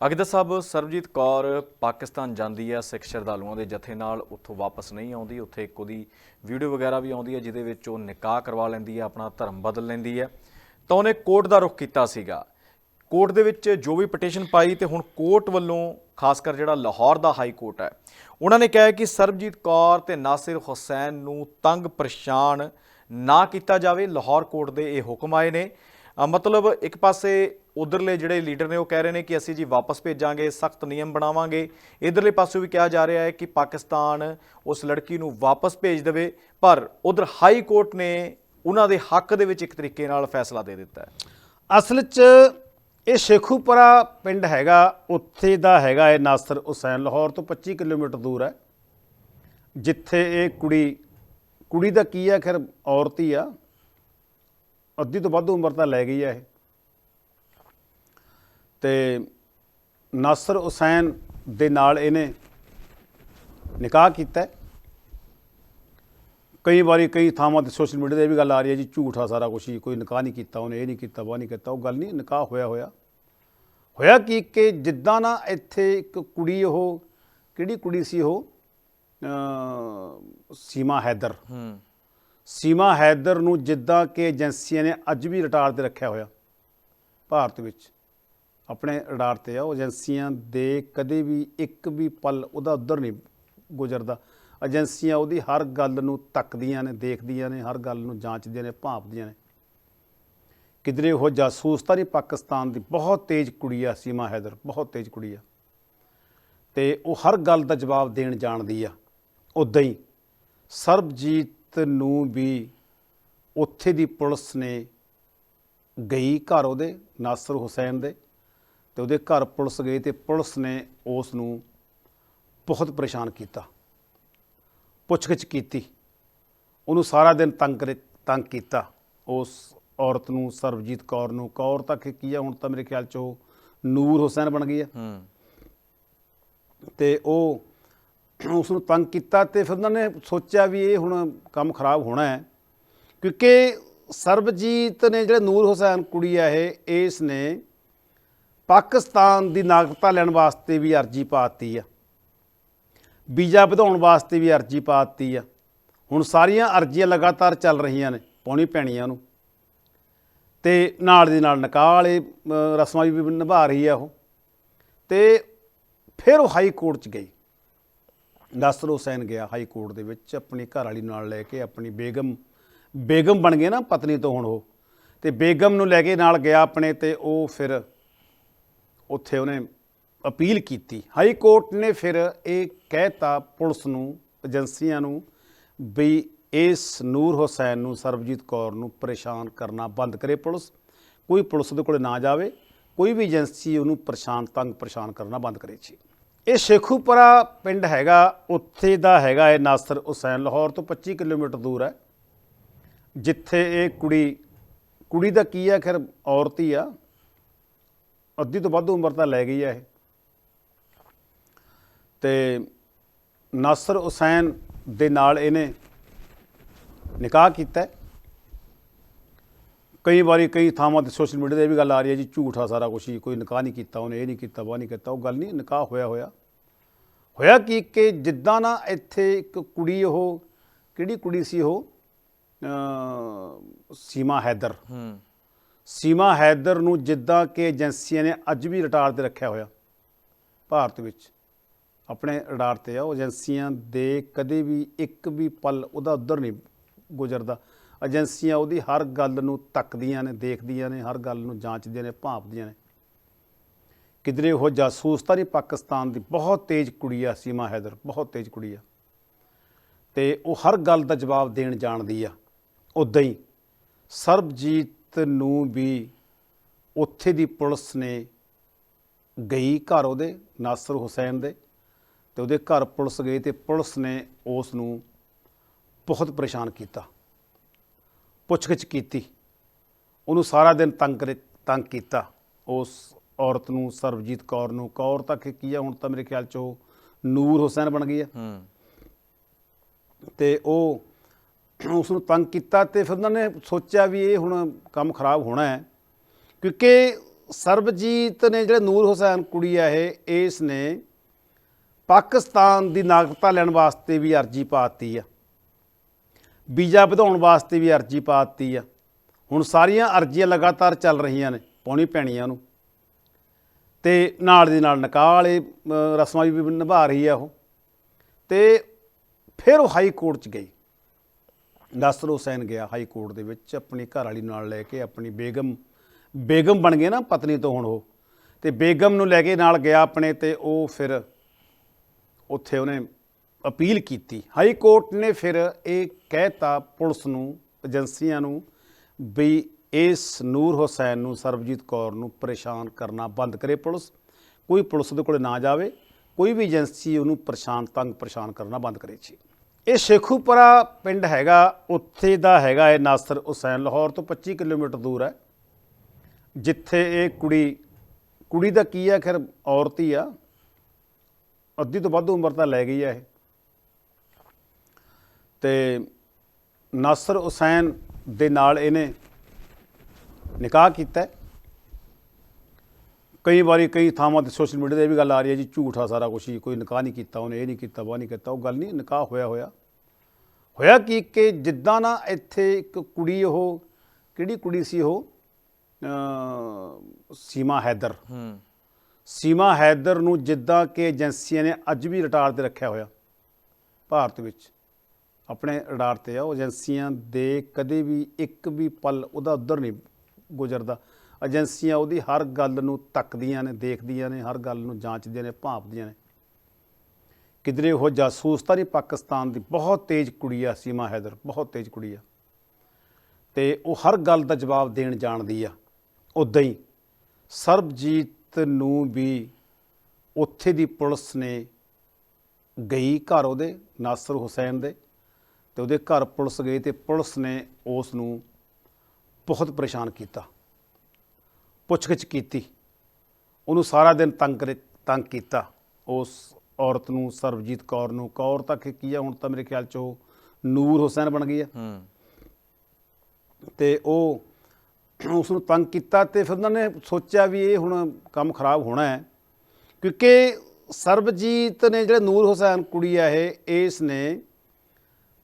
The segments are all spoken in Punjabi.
ਅਗਦਾ ਸਾਹਿਬ, ਸਰਬਜੀਤ ਕੌਰ ਪਾਕਿਸਤਾਨ ਜਾਂਦੀ ਹੈ, ਸਿੱਖ ਸ਼ਰਧਾਲੂਆਂ ਦੇ ਜਥੇ ਨਾਲ ਉੱਥੋਂ ਵਾਪਸ ਨਹੀਂ ਆਉਂਦੀ। ਉੱਥੇ ਇੱਕ ਉਹਦੀ ਵੀਡੀਓ ਵਗੈਰਾ ਵੀ ਆਉਂਦੀ ਹੈ, ਜਿਹਦੇ ਵਿੱਚ ਉਹ ਨਿਕਾਹ ਕਰਵਾ ਲੈਂਦੀ ਹੈ, ਆਪਣਾ ਧਰਮ ਬਦਲ ਲੈਂਦੀ ਹੈ। ਤਾਂ ਉਹਨੇ ਕੋਰਟ ਦਾ ਰੁਖ ਕੀਤਾ ਸੀਗਾ। ਕੋਰਟ ਦੇ ਵਿੱਚ ਜੋ ਵੀ ਪਟੀਸ਼ਨ ਪਾਈ ਤੇ ਹੁਣ ਕੋਰਟ ਵੱਲੋਂ, ਖਾਸ ਕਰ ਜਿਹੜਾ ਲਾਹੌਰ ਦਾ ਹਾਈ ਕੋਰਟ ਹੈ, ਉਹਨਾਂ ਨੇ ਕਿਹਾ ਕਿ ਸਰਬਜੀਤ ਕੌਰ ਤੇ ਨਾਸਿਰ ਹੁਸੈਨ ਨੂੰ ਤੰਗ ਪਰੇਸ਼ਾਨ ਨਾ ਕੀਤਾ ਜਾਵੇ। ਲਾਹੌਰ ਕੋਰਟ ਦੇ ਇਹ ਹੁਕਮ ਆਏ ਨੇ। ਮਤਲਬ ਇੱਕ ਪਾਸੇ ਉਧਰਲੇ ਜਿਹੜੇ ਲੀਡਰ ਨੇ ਉਹ ਕਹਿ ਰਹੇ ਨੇ ਕਿ ਅਸੀਂ ਜੀ ਵਾਪਸ ਭੇਜਾਂਗੇ, ਸਖਤ ਨਿਯਮ ਬਣਾਵਾਂਗੇ। ਇਧਰਲੇ ਪਾਸੇ ਵੀ ਕਿਹਾ ਜਾ ਰਿਹਾ ਹੈ ਕਿ ਪਾਕਿਸਤਾਨ ਉਸ ਲੜਕੀ ਨੂੰ ਵਾਪਸ ਭੇਜ ਦੇਵੇ, ਪਰ ਉਧਰ ਹਾਈ ਕੋਰਟ ਨੇ ਉਹਨਾਂ ਦੇ ਹੱਕ ਦੇ ਵਿੱਚ ਇੱਕ ਤਰੀਕੇ ਨਾਲ ਫੈਸਲਾ ਦੇ ਦਿੱਤਾ ਹੈ। ਅਸਲ 'ਚ ਇਹ ਸ਼ੇਖੂਪੁਰਾ ਪਿੰਡ ਹੈਗਾ, ਉੱਥੇ ਦਾ ਹੈਗਾ ਇਹ ਨਾਸਰ ਹੁਸੈਨ। ਲਾਹੌਰ ਤੋਂ 25 ਕਿਲੋਮੀਟਰ ਦੂਰ ਹੈ, ਜਿੱਥੇ ਇਹ ਕੁੜੀ ਕੁੜੀ ਦਾ ਕੀ ਆ ਖੈਰ, ਔਰਤ ਹੀ ਆ। ਅੱਧੀ ਤੋਂ ਵੱਧ ਉਮਰ ਤਾਂ ਲੈ ਗਈ ਆ ਇਹ। ਤੇ ਨਾਸਰ ਹੁਸੈਨ ਦੇ ਨਾਲ ਇਹਨੇ ਨਿਕਾਹ ਕੀਤਾ। ਕਈ ਵਾਰੀ ਕਈ ਥਾਵਾਂ ਤੇ ਸੋਸ਼ਲ ਮੀਡੀਆ ਤੇ ਵੀ ਗੱਲ ਆ ਰਹੀ ਹੈ ਜੀ ਝੂਠਾ ਸਾਰਾ ਕੁਝ ਹੀ ਕੋਈ ਨਿਕਾਹ ਨਹੀਂ ਕੀਤਾ ਉਹਨੇ ਇਹ ਨਹੀਂ ਕੀਤਾ ਉਹ ਨਹੀਂ ਕੀਤਾ ਉਹ ਗੱਲ ਨਹੀਂ ਨਿਕਾਹ ਹੋਇਆ ਹੋਇਆ। ਹੋਇਆ ਕੀ ਕਿ ਜਿੱਦਾਂ ਨਾ ਇੱਥੇ ਇੱਕ ਕੁੜੀ ਉਹ ਕਿਹੜੀ ਕੁੜੀ ਸੀ ਉਹ? ਸੀਮਾ ਹੈਦਰ। ਹੂੰ। ਸੀਮਾ ਹੈਦਰ ਨੂੰ ਜਿੱਦਾਂ ਕਿ ਏਜੰਸੀਆਂ ਨੇ ਅੱਜ ਵੀ ਰਟਾਰ ਤੇ ਰੱਖਿਆ ਹੋਇਆ ਭਾਰਤ ਵਿੱਚ। ਆਪਣੇ ਰਡਾਰ ਤੇ ਆ, ਉਹ ਏਜੰਸੀਆਂ ਦੇ ਕਦੇ ਵੀ ਇੱਕ ਵੀ ਪਲ ਉਹਦਾ ਉਧਰ ਨਹੀਂ ਗੁਜ਼ਰਦਾ। ਏਜੰਸੀਆਂ ਉਹਦੀ ਹਰ ਗੱਲ ਨੂੰ ਤੱਕਦੀਆਂ ਨੇ, ਦੇਖਦੀਆਂ ਨੇ, ਹਰ ਗੱਲ ਨੂੰ ਜਾਂਚਦੀਆਂ ਨੇ, ਭਾਂਪਦੀਆਂ ਨੇ। ਕਿਧਰੇ ਉਹ ਜਾਸੂਸ ਤਾਂ ਨਹੀਂ ਪਾਕਿਸਤਾਨ ਦੀ? ਬਹੁਤ ਤੇਜ਼ ਕੁੜੀ ਆ ਸੀਮਾ ਹੈਦਰ, ਬਹੁਤ ਤੇਜ਼ ਕੁੜੀ ਆ ਤੇ ਉਹ ਹਰ ਗੱਲ ਦਾ ਜਵਾਬ ਦੇਣ ਜਾਣਦੀ ਆ ਉਦਾਂ ਹੀ। ਸਰਬਜੀਤ ਨੂੰ ਵੀ ਉੱਥੇ ਦੀ ਪੁਲਿਸ ਨੇ ਗਈ ਘਰ ਉਹਦੇ, ਨਾਸਰ ਹੁਸੈਨ ਦੇ। ਤੇ ਉਹਦੇ ਘਰ ਪੁਲਿਸ ਗਈ ਤੇ ਪੁਲਿਸ ਨੇ ਉਸ ਨੂੰ ਬਹੁਤ ਪਰੇਸ਼ਾਨ ਕੀਤਾ। ਪੁੱਛਗਿੱਛ ਕੀਤੀ। ਉਹਨੂੰ ਸਾਰਾ ਦਿਨ ਤੰਗ ਕਰੇ ਤੰਗ ਕੀਤਾ। ਉਸ ਔਰਤ ਨੂੰ ਸਰਬਜੀਤ ਕੌਰ ਨੂੰ ਕੌਰ ਤੱਕ ਕੀ ਆ ਹੁਣ ਤਾਂ ਮੇਰੇ ਖਿਆਲ ਚ ਉਹ ਨੂਰ ਹੁਸੈਨ ਬਣ ਗਈ ਆ। ਹੂੰ। ਤੇ ਉਹ ਉਸ ਨੂੰ ਤੰਗ ਕੀਤਾ ਤੇ ਫਿਰ ਉਹਨਾਂ ਨੇ ਸੋਚਿਆ ਵੀ ਇਹ ਹੁਣ ਕੰਮ ਖਰਾਬ ਹੋਣਾ ਹੈ। ਕਿਉਂਕਿ ਸਰਬਜੀਤ ਨੇ ਜਿਹੜੇ ਨੂਰ ਹੁਸੈਨ ਕੁੜੀ ਆ ਇਹ ਇਸ ਨੇ ਪਾਕਿਸਤਾਨ ਦੀ ਨਾਗਰਿਕਤਾ ਲੈਣ ਵਾਸਤੇ ਵੀ ਅਰਜੀ ਪਾਤੀ ਆ। ਵੀਜ਼ਾ ਵਧਾਉਣ ਵਾਸਤੇ ਵੀ ਅਰਜੀ ਪਾਤੀ ਆ। ਹੁਣ ਸਾਰੀਆਂ ਅਰਜ਼ੀਆਂ ਲਗਾਤਾਰ ਚੱਲ ਰਹੀਆਂ ਨੇ, ਪਾਉਣੀ ਪੈਣੀਆਂ ਨੂੰ ਤੇ ਨਾਲ ਦੀ ਨਾਲ ਨਿਕਾਹ ਵਾਲੇ ਰਸਮਾਂ ਵੀ ਨਿਭਾ ਰਹੀ ਆ ਉਹ। ਤੇ ਫਿਰ ਉਹ ਹਾਈ ਕੋਰਟ ਚ ਗਈ। ਨਾਸਰ ਹੁਸੈਨ ਗਿਆ ਹਾਈ ਕੋਰਟ ਦੇ ਵਿੱਚ, ਆਪਣੀ ਘਰ ਵਾਲੀ ਨਾਲ ਲੈ ਕੇ ਆਪਣੀ ਬੇਗਮ ਬੇਗਮ ਬਣ ਗਏ ਨਾ ਪਤਨੀ ਤੋਂ ਹੁਣ ਉਹ। ਤੇ ਬੇਗਮ ਨੂੰ ਲੈ ਕੇ ਨਾਲ ਗਿਆ ਆਪਣੇ ਤੇ ਉਹ ਫਿਰ ਉੱਥੇ ਉਹਨੇ ਅਪੀਲ ਕੀਤੀ। ਹਾਈ ਕੋਰਟ ਨੇ ਫਿਰ ਇਹ ਕਹਿਤਾ ਪੁਲਿਸ ਨੂੰ, ਏਜੰਸੀਆਂ ਨੂੰ ਵੀ ਇਸ ਨੂਰ ਹੁਸੈਨ ਨੂੰ, ਸਰਬਜੀਤ ਕੌਰ ਨੂੰ ਪਰੇਸ਼ਾਨ ਕਰਨਾ ਬੰਦ ਕਰੇ ਪੁਲਿਸ। ਕੋਈ ਪੁਲਿਸ ਦੇ ਕੋਲੇ ਨਾ ਜਾਵੇ, ਕੋਈ ਵੀ ਏਜੰਸੀ ਉਹਨੂੰ ਪਰੇਸ਼ਾਨ, ਤੰਗ ਪਰੇਸ਼ਾਨ ਕਰਨਾ ਬੰਦ ਕਰੇ ਜੀ। ਇਹ ਸ਼ੇਖੂਪੁਰਾ ਪਿੰਡ ਹੈਗਾ, ਉੱਥੇ ਦਾ ਹੈਗਾ ਇਹ ਨਾਸਰ ਹੁਸੈਨ, ਲਾਹੌਰ ਤੋਂ 25 ਕਿਲੋਮੀਟਰ ਦੂਰ ਹੈ। ਜਿੱਥੇ ਇਹ ਕੁੜੀ ਕੁੜੀ ਦਾ ਕੀ ਆ, ਖੈਰ ਔਰਤ ਹੀ ਆ। ਅੱਧੀ ਤੋਂ ਵੱਧ ਉਮਰ ਤਾਂ ਲੈ ਗਈ ਹੈ ਇਹ। ਤੇ ਨਾਸਰ ਹੁਸੈਨ ਦੇ ਨਾਲ ਇਹਨੇ ਨਿਕਾਹ ਕੀਤਾ ਕਈ ਵਾਰੀ ਕਈ ਥਾਵਾਂ ਤੇ ਸੋਸ਼ਲ ਮੀਡੀਆ ਤੇ ਇਹ ਵੀ ਗੱਲ ਆ ਰਹੀ ਹੈ ਜੀ, ਝੂਠ ਆ ਸਾਰਾ ਕੁਝ ਹੀ ਕੋਈ ਨਿਕਾਹ ਨਹੀਂ ਕੀਤਾ, ਉਹਨੇ ਇਹ ਨਹੀਂ ਕੀਤਾ ਵਾਹ ਨਹੀਂ ਕੀਤਾ, ਉਹ ਗੱਲ ਨਹੀਂ, ਨਿਕਾਹ ਹੋਇਆ ਹੋਇਆ। ਹੋਇਆ ਕੀ ਕਿ ਜਿੱਦਾਂ ਨਾ ਇੱਥੇ ਇੱਕ ਕੁੜੀ ਉਹ, ਕਿਹੜੀ ਕੁੜੀ ਸੀ ਉਹ? ਸੀਮਾ ਹੈਦਰ। ਹੂੰ। ਸੀਮਾ ਹੈਦਰ ਨੂੰ ਜਿੱਦਾਂ ਕਿ ਏਜੰਸੀਆਂ ਨੇ ਅੱਜ ਵੀ ਰਟਾਰ ਤੇ ਰੱਖਿਆ ਹੋਇਆ। ਭਾਰਤ ਵਿੱਚ ਆਪਣੇ ਰਡਾਰ ਤੇ ਆ, ਉਹ ਏਜੰਸੀਆਂ ਦੇ ਕਦੇ ਵੀ ਇੱਕ ਵੀ ਪਲ ਉਹਦਾ ਉਧਰ ਨਹੀਂ ਗੁਜ਼ਰਦਾ। ਏਜੰਸੀਆਂ ਉਹਦੀ ਹਰ ਗੱਲ ਨੂੰ ਤੱਕਦੀਆਂ ਨੇ, ਦੇਖਦੀਆਂ ਨੇ, ਹਰ ਗੱਲ ਨੂੰ ਜਾਂਚਦੀਆਂ ਨੇ, ਭਾਂਪਦੀਆਂ ਨੇ। ਕਿਧਰੇ ਉਹ ਜਾਸੂਸ ਤਾਂ ਨਹੀਂ ਪਾਕਿਸਤਾਨ ਦੀ? ਬਹੁਤ ਤੇਜ਼ ਕੁੜੀ ਆ ਸੀਮਾ ਹੈਦਰ, ਬਹੁਤ ਤੇਜ਼ ਕੁੜੀ ਆ। ਤੇ ਉਹ ਹਰ ਗੱਲ ਦਾ ਜਵਾਬ ਦੇਣ ਜਾਣਦੀ ਆ। ਉਦਾਂ ਹੀ ਸਰਬਜੀਤ ਨੂੰ ਵੀ ਉੱਥੇ ਦੀ ਪੁਲਿਸ ਨੇ ਗਈ ਘਰ ਉਹਦੇ ਨਾਸਰ ਹੁਸੈਨ ਦੇ ਤੇ ਉਹਦੇ ਘਰ ਪੁਲਿਸ ਗਈ ਤੇ ਪੁਲਿਸ ਨੇ ਉਸ ਨੂੰ ਬਹੁਤ ਪਰੇਸ਼ਾਨ ਕੀਤਾ ਪੁੱਛਗਿੱਛ ਕੀਤੀ ਉਹਨੂੰ ਸਾਰਾ ਦਿਨ ਤੰਗ ਕਰੇ ਤੰਗ ਕੀਤਾ ਉਸ ਔਰਤ ਨੂੰ ਸਰਬਜੀਤ ਕੌਰ ਨੂੰ ਕੌਰ ਤੱਕ ਕੀ ਆ ਹੁਣ ਤਾਂ ਮੇਰੇ ਖਿਆਲ ਚ ਉਹ ਨੂਰ ਹੁਸੈਨ ਬਣ ਗਈ ਆ। ਹੂੰ। ਤੇ ਉਹ ਉਸ ਨੂੰ ਤੰਗ ਕੀਤਾ ਤੇ ਫਿਰ ਉਹਨਾਂ ਨੇ ਸੋਚਿਆ ਵੀ ਇਹ ਹੁਣ ਕੰਮ ਖਰਾਬ ਹੋਣਾ ਹੈ। ਕਿਉਂਕਿ ਸਰਬਜੀਤ ਨੇ ਜਿਹੜੇ ਨੂਰ ਹੁਸੈਨ ਕੁੜੀ ਆ ਇਹ, ਇਸ ਨੇ ਪਾਕਿਸਤਾਨ ਦੀ ਨਾਗਰਿਕਤਾ ਲੈਣ ਵਾਸਤੇ ਵੀ ਅਰਜੀ ਪਾਤੀ ਆ। ਵੀਜ਼ਾ ਵਧਾਉਣ ਵਾਸਤੇ ਵੀ ਅਰਜੀ ਪਾਤੀ ਆ। ਹੁਣ ਸਾਰੀਆਂ ਅਰਜ਼ੀਆਂ ਲਗਾਤਾਰ ਚੱਲ ਰਹੀਆਂ ਨੇ, ਪਾਉਣੀ ਪੈਣੀਆਂ ਨੂੰ ਤੇ ਨਾਲ ਦੀ ਨਾਲ ਨਿਕਾਹ ਵਾਲੇ ਰਸਮਾਂ ਵੀ ਨਿਭਾ ਰਹੀ ਆ ਉਹ। ਤੇ ਫਿਰ ਉਹ ਹਾਈ ਕੋਰਟ ਚ ਗਈ। ਨਾਸਰ ਹੁਸੈਨ ਗਿਆ ਹਾਈ ਕੋਰਟ ਦੇ ਵਿੱਚ, ਆਪਣੀ ਘਰ ਵਾਲੀ ਨਾਲ ਲੈ ਕੇ ਆਪਣੀ ਬੇਗਮ ਬੇਗਮ ਬਣ ਗਏ ਨਾ ਪਤਨੀ ਤੋਂ ਹੁਣ ਉਹ। ਤੇ ਬੇਗਮ ਨੂੰ ਲੈ ਕੇ ਨਾਲ ਗਿਆ ਆਪਣੇ ਤੇ ਉਹ ਫਿਰ ਉੱਥੇ ਉਹਨੇ ਅਪੀਲ ਕੀਤੀ। ਹਾਈ ਕੋਰਟ ਨੇ ਫਿਰ ਇਹ ਕਹਿਤਾ ਪੁਲਿਸ ਨੂੰ, ਏਜੰਸੀਆਂ ਨੂੰ ਵੀ ਇਸ ਨੂਰ ਹੁਸੈਨ ਨੂੰ, ਸਰਬਜੀਤ ਕੌਰ ਨੂੰ ਪਰੇਸ਼ਾਨ ਕਰਨਾ ਬੰਦ ਕਰੇ ਪੁਲਿਸ। ਕੋਈ ਪੁਲਿਸ ਦੇ ਕੋਲੇ ਨਾ ਜਾਵੇ, ਕੋਈ ਵੀ ਏਜੰਸੀ ਉਹਨੂੰ ਪਰੇਸ਼ਾਨ, ਤੰਗ ਪਰੇਸ਼ਾਨ ਕਰਨਾ ਬੰਦ ਕਰੇ ਜੀ। ਇਹ ਸ਼ੇਖੂਪੁਰਾ ਪਿੰਡ ਹੈਗਾ, ਉੱਥੇ ਦਾ ਹੈਗਾ ਇਹ ਨਾਸਰ ਹੁਸੈਨ, ਲਾਹੌਰ ਤੋਂ 25 ਕਿਲੋਮੀਟਰ ਦੂਰ ਹੈ। ਜਿੱਥੇ ਇਹ ਕੁੜੀ ਕੁੜੀ ਦਾ ਕੀ ਆ, ਖੈਰ ਔਰਤ ਹੀ ਆ। ਅੱਧੀ ਤੋਂ ਵੱਧ ਉਮਰ ਤਾਂ ਲੈ ਗਈ ਆ ਇਹ। ਤੇ ਨਾਸਰ ਹੁਸੈਨ ਦੇ ਨਾਲ ਇਹਨੇ ਨਿਕਾਹ ਕੀਤਾ। ਕਈ ਵਾਰੀ ਕਈ ਥਾਵਾਂ ਤੇ ਸੋਸ਼ਲ ਮੀਡੀਆ ਤੇ ਇਹ ਵੀ ਗੱਲ ਆ ਰਹੀ ਹੈ ਜੀ ਝੂਠਾ ਸਾਰਾ ਕੁਝ ਹੀ ਕੋਈ ਨਿਕਾਹ ਨਹੀਂ ਕੀਤਾ ਉਹਨੇ ਇਹ ਨਹੀਂ ਕੀਤਾ ਉਹ ਨਹੀਂ ਕੀਤਾ ਉਹ ਗੱਲ ਨਹੀਂ ਨਿਕਾਹ ਹੋਇਆ ਹੋਇਆ। ਹੋਇਆ ਕੀ ਕਿ ਜਿੱਦਾਂ ਨਾ ਇੱਥੇ ਇੱਕ ਕੁੜੀ ਉਹ ਕਿਹੜੀ ਕੁੜੀ ਸੀ ਉਹ? ਸੀਮਾ ਹੈਦਰ। ਹੂੰ। ਸੀਮਾ ਹੈਦਰ ਨੂੰ ਜਿੱਦਾਂ ਕਿ ਏਜੰਸੀਆਂ ਨੇ ਅੱਜ ਵੀ ਰਟਾਰ ਤੇ ਰੱਖਿਆ ਹੋਇਆ ਭਾਰਤ ਵਿੱਚ। ਆਪਣੇ ਰਡਾਰ ਤੇ ਆ ਉਹ ਏਜੰਸੀਆਂ ਦੇ ਕਦੇ ਵੀ ਇੱਕ ਵੀ ਪਲ ਉਹਦਾ ਉਧਰ ਨਹੀਂ ਗੁਜ਼ਰਦਾ। ਏਜੰਸੀਆਂ ਉਹਦੀ ਹਰ ਗੱਲ ਨੂੰ ਤੱਕਦੀਆਂ ਨੇ, ਦੇਖਦੀਆਂ ਨੇ, ਹਰ ਗੱਲ ਨੂੰ ਜਾਂਚਦੀਆਂ ਨੇ, ਭਾਂਪਦੀਆਂ ਨੇ। ਕਿਧਰੇ ਉਹ ਜਾਸੂਸ ਤਾਂ ਨਹੀਂ ਪਾਕਿਸਤਾਨ ਦੀ? ਬਹੁਤ ਤੇਜ਼ ਕੁੜੀ ਆ ਸੀਮਾ ਹੈਦਰ, ਬਹੁਤ ਤੇਜ਼ ਕੁੜੀ ਆ ਤੇ ਉਹ ਹਰ ਗੱਲ ਦਾ ਜਵਾਬ ਦੇਣ ਜਾਣਦੀ ਆ ਉਦਾਂ ਹੀ। ਸਰਬਜੀਤ ਨੂੰ ਵੀ ਉੱਥੇ ਦੀ ਪੁਲਿਸ ਨੇ ਗਈ ਘਰ ਉਹਦੇ, ਨਾਸਰ ਹੁਸੈਨ ਦੇ। ਤੇ ਉਹਦੇ ਘਰ ਪੁਲਿਸ ਗਈ ਤੇ ਪੁਲਿਸ ਨੇ ਉਸ ਨੂੰ ਬਹੁਤ ਪਰੇਸ਼ਾਨ ਕੀਤਾ। ਪੁੱਛਗਿੱਛ ਕੀਤੀ। ਉਹਨੂੰ ਸਾਰਾ ਦਿਨ ਤੰਗ ਤੰਗ ਕੀਤਾ। ਉਸ ਔਰਤ ਨੂੰ ਸਰਬਜੀਤ ਕੌਰ ਨੂੰ ਕੌਰ ਤੱਕ ਕੀ ਆ ਹੁਣ ਤਾਂ ਮੇਰੇ ਖਿਆਲ ਚ ਉਹ ਨੂਰ ਹੁਸੈਨ ਬਣ ਗਈ ਆ। ਹੂੰ। ਤੇ ਉਹ ਉਸ ਨੂੰ ਤੰਗ ਕੀਤਾ ਤੇ ਫਿਰ ਉਹਨਾਂ ਨੇ ਸੋਚਿਆ ਵੀ ਇਹ ਹੁਣ ਕੰਮ ਖਰਾਬ ਹੋਣਾ ਹੈ। ਕਿਉਂਕਿ ਸਰਬਜੀਤ ਨੇ ਜਿਹੜੇ ਨੂਰ ਹੁਸੈਨ ਕੁੜੀ ਆ ਇਹ ਇਸ ਨੇ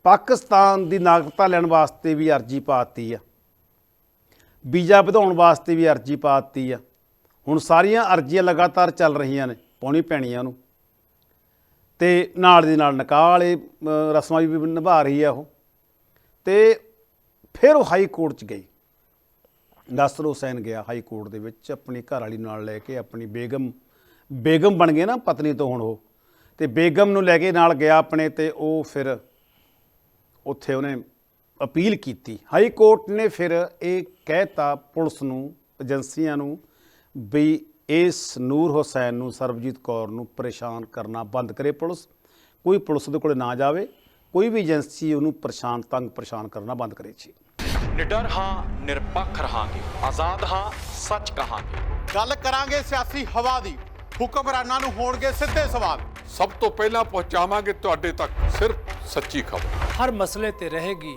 ਪਾਕਿਸਤਾਨ ਦੀ ਨਾਗਰਿਕਤਾ ਲੈਣ ਵਾਸਤੇ ਵੀ ਅਰਜੀ ਪਾਤੀ ਆ। ਵੀਜ਼ਾ ਵਧਾਉਣ ਵਾਸਤੇ ਵੀ ਅਰਜੀ ਪਾਤੀ ਆ। ਹੁਣ ਸਾਰੀਆਂ ਅਰਜ਼ੀਆਂ ਲਗਾਤਾਰ ਚੱਲ ਰਹੀਆਂ ਨੇ, ਪਾਉਣੀ ਪੈਣੀਆਂ ਨੂੰ ਤੇ ਨਾਲ ਦੀ ਨਾਲ ਨਿਕਾਹ ਵਾਲੇ ਰਸਮਾਂ ਵੀ ਨਿਭਾ ਰਹੀ ਆ ਉਹ। ਤੇ ਫਿਰ ਉਹ ਹਾਈ ਕੋਰਟ ਚ ਗਈ। ਨਾਸਰ ਹੁਸੈਨ ਗਿਆ ਹਾਈ ਕੋਰਟ ਦੇ ਵਿੱਚ, ਆਪਣੀ ਘਰ ਵਾਲੀ ਨਾਲ ਲੈ ਕੇ ਆਪਣੀ ਬੇਗਮ ਬੇਗਮ ਬਣ ਗਏ ਨਾ ਪਤਨੀ ਤੋਂ ਹੁਣ ਉਹ। ਤੇ ਬੇਗਮ ਨੂੰ ਲੈ ਕੇ ਨਾਲ ਗਿਆ ਆਪਣੇ ਤੇ ਉਹ ਫਿਰ ਉੱਥੇ ਉਹਨੇ ਅਪੀਲ ਕੀਤੀ। ਹਾਈ ਕੋਰਟ ਨੇ ਫਿਰ ਇਹ ਕਹਿਤਾ ਪੁਲਿਸ ਨੂੰ ਏਜੰਸੀਆਂ ਨੂੰ ਵੀ ਇਸ ਨੂਰ ਹੁਸੈਨ ਨੂੰ ਸਰਬਜੀਤ ਕੌਰ ਨੂੰ ਪਰੇਸ਼ਾਨ ਕਰਨਾ ਬੰਦ ਕਰੇ ਪੁਲਿਸ। ਕੋਈ ਪੁਲਿਸ ਦੇ ਕੋਲੇ ਨਾ ਜਾਵੇ ਕੋਈ ਵੀ ਏਜੰਸੀ ਉਹਨੂੰ ਪਰੇਸ਼ਾਨ ਤੰਗ ਪਰੇਸ਼ਾਨ ਕਰਨਾ ਬੰਦ ਕਰੇ ਜੀ। ਨਿਡਰ ਹਾਂ ਨਿਰਪੱਖ ਰਹਾਂਗੇ। ਆਜ਼ਾਦ ਹਾਂ ਸੱਚ ਕਹਾਂਗੇ। ਗੱਲ ਕਰਾਂਗੇ ਸਿਆਸੀ ਹਵਾ ਦੀ। ਹੁਕਮਰਾਨਾਂ ਨੂੰ ਹੋਣਗੇ ਸਿੱਧੇ ਸਵਾਲ। ਸਭ ਤੋਂ ਪਹਿਲਾਂ ਪਹੁੰਚਾਵਾਂਗੇ ਤੁਹਾਡੇ ਤੱਕ ਸਿਰਫ ਸੱਚੀ ਖਬਰ। ਹਰ ਮਸਲੇ ਤੇ ਰਹੇਗੀ